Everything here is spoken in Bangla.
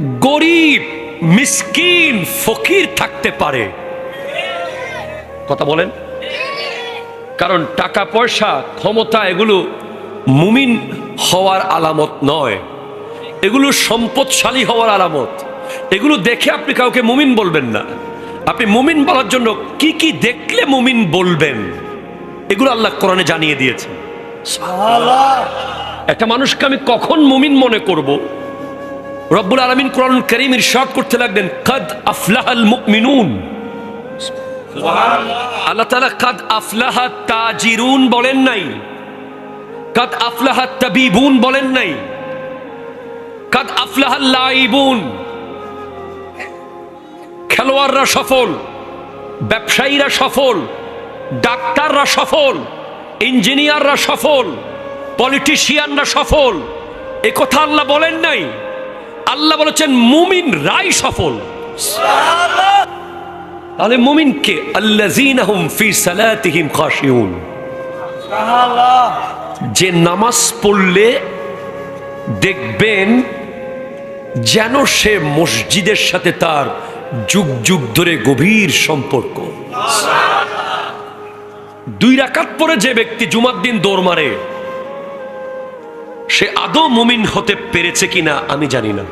গরিব মিসকিন ফকির থাকতে পারে। কথা বলেন। কারণ টাকা পয়সা ক্ষমতা এগুলো মুমিন হওয়ার আলামত নয়। এগুলো সম্পদশালী হওয়ার আলামত। এগুলো দেখে আপনি কাউকে মুমিন বলবেন না। আপনি মুমিন বলার জন্য কি কি দেখলে মুমিন বলবেন? এগুলো আল্লাহ কোরআনে জানিয়ে দিয়েছে একটা মানুষকে আমি কখন মুমিন মনে করব? রব্বুল আলমিন কোরআন করিম ইরশাদ করতে লাগলেন কদ আফলাহাল মুমিনুন। আল্লাহ তাআলা কাদ আফলাহা তাজিরুন বলেন নাই। কাদ আফলাহা তাবিবুন বলেন নাই। কাদ আফলাহা লাইবুন। খেলোয়াড়রা সফল ব্যবসায়ীরা সফল ডাক্তাররা সফল ইঞ্জিনিয়াররা সফল পলিটিশিয়ানরা সফল এ কথা আল্লাহ বলেন নাই। আল্লাহ বলেছেন, মুমিন রাই সফল। তাহলে আল্লাযীনাহুম ফি সালাতিহিম খাশিউন। যে নামাজ পড়লে দেখবেন যেন সে মসজিদের সাথে তার যুগ যুগ ধরে গভীর সম্পর্ক। দুই রাকাত পরে যে ব্যক্তি জুমার দিন দৌড় মারে, সে আদৌ মুমিন হতে পেরেছে কিনা আমি জানি না।